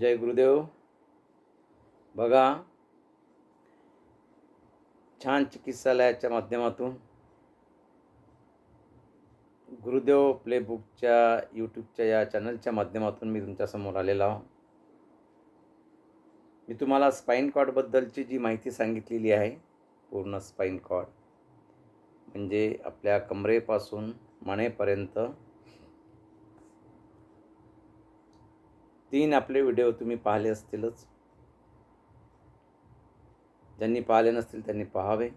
जय गुरुदेव। बघा छान चिकित्सालयाच्या माध्यमातून गुरुदेव प्लेबुकच्या यूट्यूबच्या या चॅनलच्या माध्यमातून मी तुमच्यासमोर आलेलो आहो. मी तुम्हाला स्पाईन कॉर्डबद्दलची जी माहिती सांगितलेली आहे पूर्ण स्पाईन कॉर्ड म्हणजे आपल्या कमरेपासून मानेपर्यंत तीन आपले व्हिडिओ तुम्ही पाहिले असतीलच. ज्यांनी पाहिले नसतील त्यांनी पाहावे.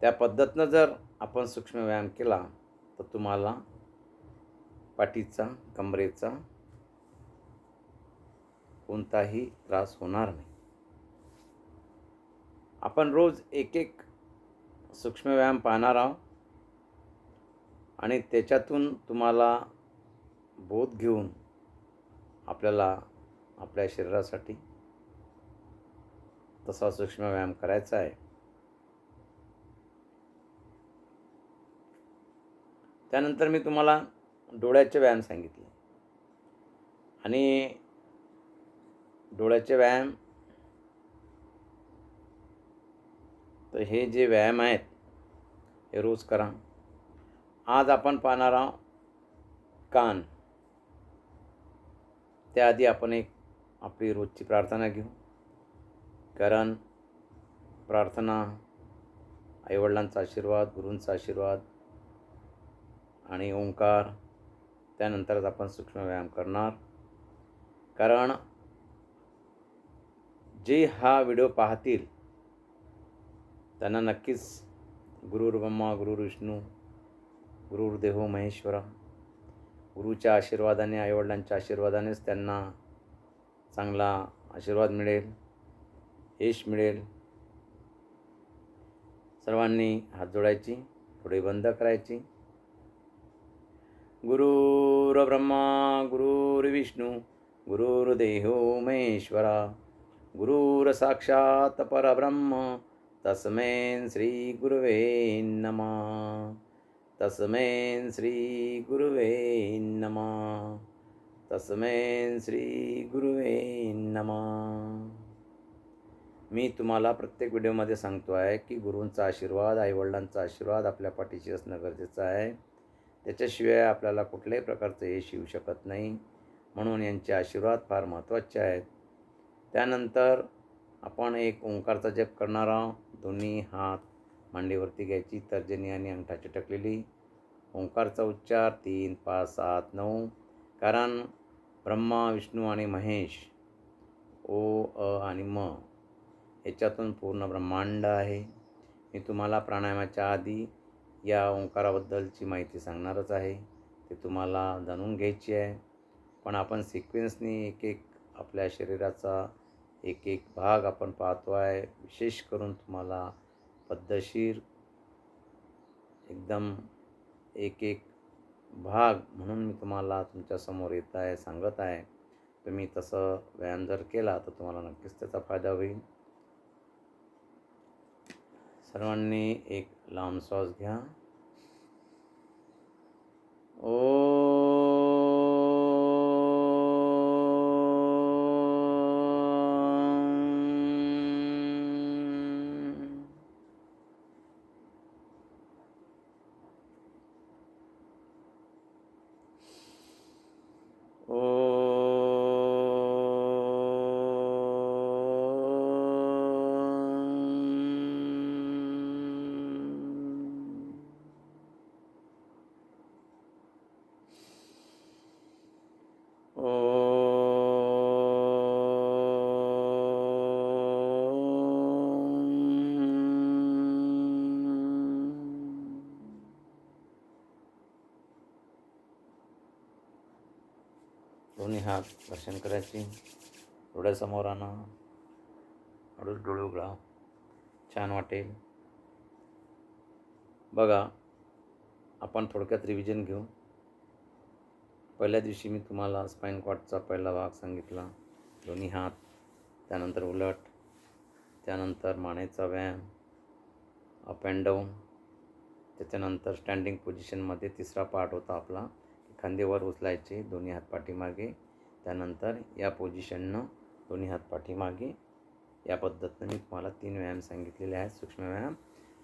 त्या पद्धतीनं जर आपण सूक्ष्म व्यायाम केला तर तुम्हाला पाठीचा कमरेचा कोणताही त्रास होणार नाही. आपण रोज एक एक सूक्ष्म व्यायाम पाहणार आहोत. आणि त्याच्यातून तुम्हाला बोध घेऊन आपल्याला आपल्या शरीरासाठी तसा सूक्ष्म व्यायाम करायचा आहे. त्यानंतर मी तुम्हाला डोळ्याचे व्यायाम सांगितले. आणि डोळ्याचे व्यायाम तर हे जे व्यायाम आहेत हे रोज करा. आज आपण पाहणार आहोत कान. त्याआधी आपण एक आपली रोजची प्रार्थना घेऊ. कारण प्रार्थना आईवडिलांचा आशीर्वाद गुरूंचा आशीर्वाद आणि ओंकार त्यानंतरच आपण सूक्ष्म व्यायाम करणार. कारण जे हा व्हिडिओ पाहतील त्यांना नक्कीच गुरुर्ब्रह्मा ब्रह्मा गुरुर विष्णू गुरुर्देव महेश्वरा गुरुच्या आशीर्वादाने आईवडिलांच्या आशीर्वादानेच त्यांना चांगला आशीर्वाद मिळेल यश मिळेल. सर्वांनी हात जोडायची थोडी बंद करायची. गुरुर्ब्रह्मा गुरुर्विष्णू गुरुर्देहो महेश्वरा गुरुर्साक्षात परब्रह्म तस्मै श्री गुरुवे नमः. तस्मै श्री गुरुवे नमः। तस्मै श्री गुरुवे नमः। मी तुम्हाला प्रत्येक व्हिडिओमध्ये सांगतो आहे की गुरूंचा आशीर्वाद आईवडिलांचा आशीर्वाद आपल्या पाठीशी असणं गरजेचं आहे. त्याच्याशिवाय आपल्याला कुठल्याही प्रकारचं यश येऊ शकत नाही. म्हणून यांचे आशीर्वाद फार महत्त्वाचे आहेत. त्यानंतर आपण एक ओंकारचा जप करणार आहोत. दोन्ही हात मांडीवरती घ्यायची. तर्जनी आणि अंगठाची टकलेली. ओंकारचा उच्चार तीन पाच सात नऊ. कारण ब्रह्मा विष्णू आणि महेश. ओ अ आणि म. याच्यातून पूर्ण ब्रह्मांड आहे. मी तुम्हाला प्राणायामाच्या आधी या ओंकाराबद्दलची माहिती सांगणारच आहे. ते तुम्हाला जाणून घ्यायची आहे. पण आपण सिक्वेन्सनी एक एक आपल्या शरीराचा एक एक भाग आपण पाहतो आहे विशेष करून तुम्हाला पद्धतशीर एकदम एक एक भाग म्हणून मी तुम्हाला तुमच्यासमोर येत आहे सांगत आहे. तुम्ही तसं व्यायाम जर केला तर तुम्हाला नक्कीच त्याचा फायदा होईल. सर्वांनी एक लांब श्वास घ्या. ओ दोन्ही हात दर्शन करायचे. डोळ्यासमोर आणा हळूच डोळे उघडा. छान वाटेल. बघा आपण थोडक्यात रिव्हिजन घेऊ. पहिल्या दिवशी मी तुम्हाला स्पाईन कॉटचा पहिला भाग सांगितला. दोन्ही हात त्यानंतर उलट त्यानंतर मानेचा व्यायाम अप अँड डाऊन त्याच्यानंतर स्टँडिंग पोझिशनमध्ये तिसरा पार्ट होता आपला. खांदेवर उचलायचे दोन्ही हात पाठीमागे. त्यानंतर या पोझिशननं दोन्ही हात पाठीमागे. या पद्धतीनं मी तुम्हाला तीन व्यायाम सांगितलेले आहेत. सूक्ष्म व्यायाम.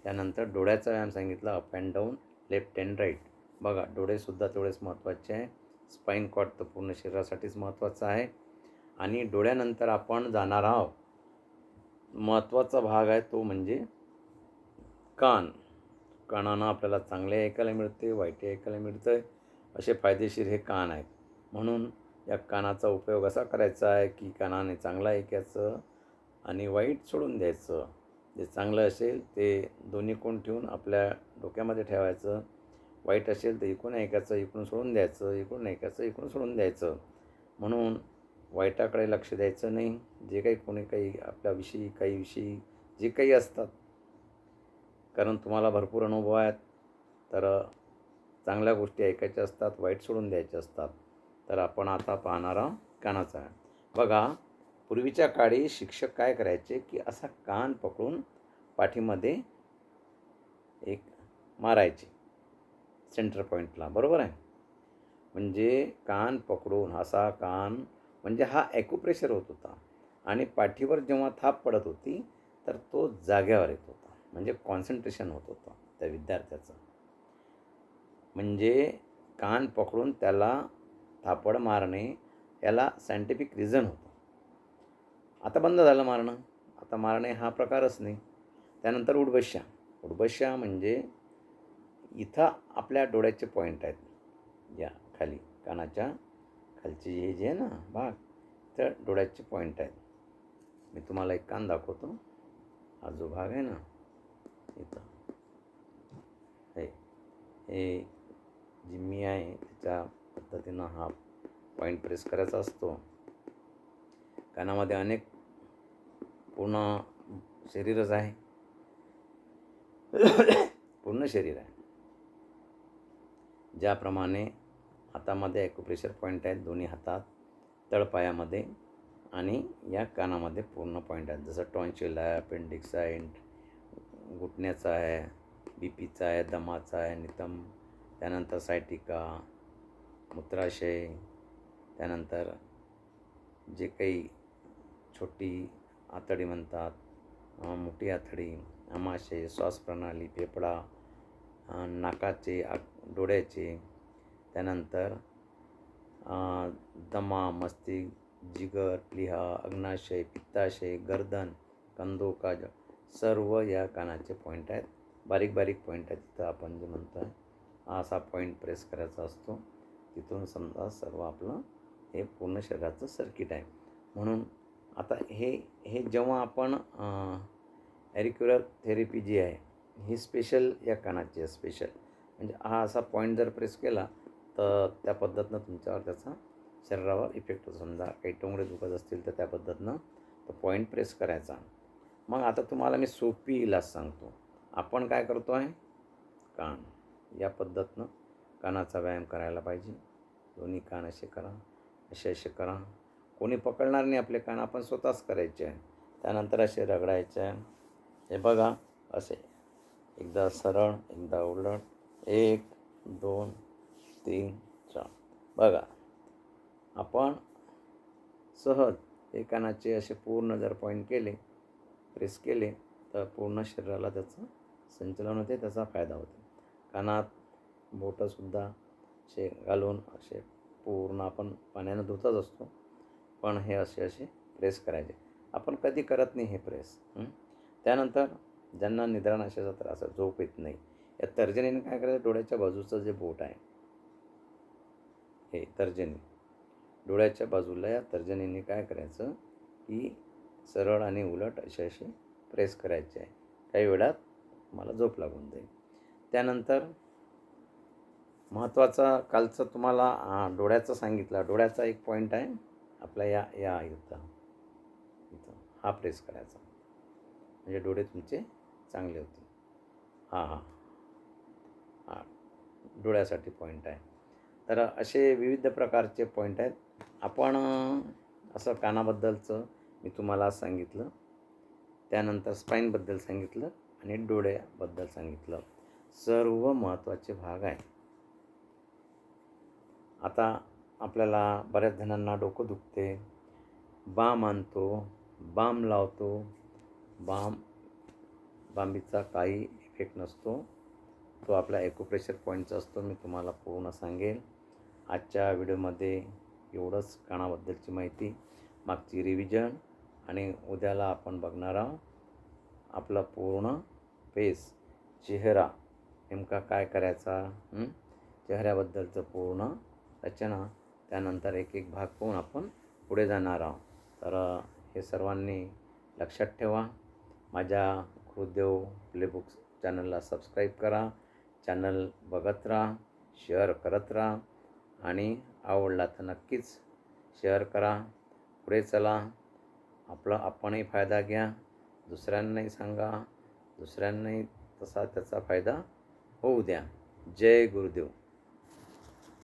त्यानंतर डोळ्याचा व्यायाम सांगितला. Up and down left and right बघा डोळेसुद्धा तेवढेच महत्त्वाचे आहे. स्पाईन कॉट तर पूर्ण शरीरासाठीच महत्त्वाचं आहे. आणि डोळ्यानंतर आपण जाणार आहोत. महत्त्वाचा भाग आहे तो म्हणजे कान. कानानं आपल्याला चांगले ऐकायला मिळते वाईट ऐकायला मिळतं असे फायदेशीर हे कान आहेत. म्हणून या कानाचा उपयोग असा करायचा आहे की कानाने चांगलं ऐकायचं आणि वाईट सोडून द्यायचं. जे चांगलं असेल ते दोन्ही कोण ठेवून आपल्या डोक्यामध्ये ठेवायचं. वाईट असेल तर इकडून ऐकायचं इकडून सोडून द्यायचं इकडून ऐकायचं इकडून सोडून द्यायचं. म्हणून वाईटाकडे लक्ष द्यायचं नाही. जे काही कोणी काही आपल्याविषयी काही विषयी जे काही असतात. कारण तुम्हाला भरपूर अनुभव आहेत. तर चांगल्या गोष्टी ऐकायच्या असतात वाईट सोडून द्यायच्या असतात. तर आपण आता पाहणारा कानाचा बघा पूर्वीच्या काळी शिक्षक काय करायचे की असा कान पकडून पाठीमध्ये एक मारायचे. सेंटर पॉईंटला बरोबर आहे? म्हणजे कान पकडून असा कान म्हणजे हा ॲक्युप्रेशर होत होता. आणि पाठीवर जेव्हा थाप पडत होती तर तो जाग्यावर येत होता. म्हणजे कॉन्सन्ट्रेशन होत होतं त्या विद्यार्थ्याचं. म्हणजे कान पकडून त्याला थापड मारणे याला सायंटिफिक रिझन होतं. आता बंद झालं मारणं. आता मारणे हा प्रकारच नाही. त्यानंतर उडबश्या. उडबश्या म्हणजे इथं आपल्या डोळ्याचे पॉईंट आहेत. या खाली कानाच्या खालची हे जे आहे ना भाग तर डोळ्याचे पॉईंट आहेत. मी तुम्हाला एक कान दाखवतो. हा जो भाग आहे ना इथं. हे हे जिम्मी आहे त्याच्या पद्धतीनं हा पॉईंट प्रेस करायचा असतो. कानामध्ये अनेक पूर्ण शरीरच आहे. पूर्ण शरीर आहे. ज्याप्रमाणे हातामध्ये ॲक्युप्रेशर पॉईंट आहेत दोन्ही हातात तळपायामध्ये आणि या कानामध्ये पूर्ण पॉईंट आहेत जसं टॉन्शिल आहे अपेंडिक्स आहे घुटण्याचा आहे बी पीचा आहे दमाचा आहे नितम त्यानंतर सायटिका मूत्राशय त्यानंतर जे काही छोटी आतडी म्हणतात मोठी आतडी आमाशय श्वासप्रणाली फेफडा नाकाचे आ डोळ्याचे त्यानंतर दमा मस्तिष्क जिगर प्लिहा अग्नाशय पित्ताशय गर्दन कंदोकाज सर्व या कानाचे पॉईंट आहेत. बारीक बारीक पॉईंट आहेत तिथं आपण जे म्हणतो आहे असा पॉईंट प्रेस करायचा असतो. तिथून समजा सर्व आपलं हे पूर्ण शरीराचं सर्किट आहे. म्हणून आता हे हे जेव्हा आपण ॲरिक्युलर थेरपी जी आहे ही स्पेशल या कानाची आहे स्पेशल म्हणजे हा असा पॉईंट जर प्रेस केला तर त्या पद्धतीनं तुमच्यावर त्याचा शरीरावर इफेक्ट होतो. समजा काही टोंगडे दुखत असतील तर त्या पद्धतीनं तो पॉईंट प्रेस करायचा. मग आता तुम्हाला मी सोपी इलाज सांगतो. आपण काय करतो आहे कान. या पद्धतीनं कानाचा व्यायाम करायला पाहिजे. दोन्ही कान असे करा असे असे करा. कोणी पकडणार नाही आपले कान आपण स्वतःच करायचे आहे. त्यानंतर असे रगडायचे आहे. हे बघा असे. एकदा सरळ एकदा उलट. एक दोन तीन चार. बघा. आपण सहज हे कानाचे असे पूर्ण जर पॉईंट केले प्रेस केले तर पूर्ण शरीराला त्याचं संचलन होते त्याचा फायदा होतो. कानात बोटंसुद्धा असे घालून असे पूर्ण आपण पाण्यानं धुतच असतो. पण हे असे असे प्रेस करायचे. आपण कधी करत नाही हे प्रेस. त्यानंतर ज्यांना निद्रानाशाचा त्रास आहे झोप येत नाही या तर्जनीने काय करायचं? डोळ्याच्या बाजूचं जे बोट आहे हे तर्जनी. डोळ्याच्या बाजूला या तर्जनीने काय करायचं? की सरळ आणि उलट असे असे प्रेस करायचे आहे. काही वेळात मला झोप लागून जाईल. त्यानंतर महत्त्वाचा कालचं तुम्हाला हां डोळ्याचं सांगितलं. डोळ्याचा एक पॉईंट आहे. आपल्या या या इथं. इथं. हा प्रेस करायचा. म्हणजे डोळे तुमचे चांगले होतील. हां हां. हां. डोळ्यासाठी पॉईंट आहे. तर असे विविध प्रकारचे पॉईंट आहेत. आपण असं कानाबद्दलचं मी तुम्हाला सांगितलं. त्यानंतर स्पाईनबद्दल सांगितलं आणि डोळ्याबद्दल सांगितलं. सर्व महत्त्वाचे भाग आहे आता आपल्याला बऱ्याच जणांना डोकं दुखते. बाम आणतो बाम लावतो. बाम बांबीचा काही इफेक्ट नसतो. तो आपला एकोप्रेशर पॉईंटचा असतो. मी तुम्हाला पूर्ण सांगेल आजच्या व्हिडिओमध्ये एवढंच कानाबद्दलची माहिती मागची रिव्हिजन आणि उद्याला आपण बघणार आहोत. आपला पूर्ण फेस चेहरा नेमका काय करायचा चेहऱ्याबद्दलचं पूर्ण रचना त्यानंतर एक एक भाग पाहून आपण पुढे जाणार आहोत. तर हे सर्वांनी लक्षात ठेवा. माझ्या गुरुदेव प्लेबुक्स चॅनलला सबस्क्राईब करा. चॅनल बघत राहा शेअर करत राहा आणि आवडला तर नक्कीच शेअर करा. पुढे चला. आपला आपणही फायदा घ्या. दुसऱ्यांनाही सांगा. दुसऱ्यांनाही तसा त्याचा फायदा होऊ द्या जय गुरुदेव.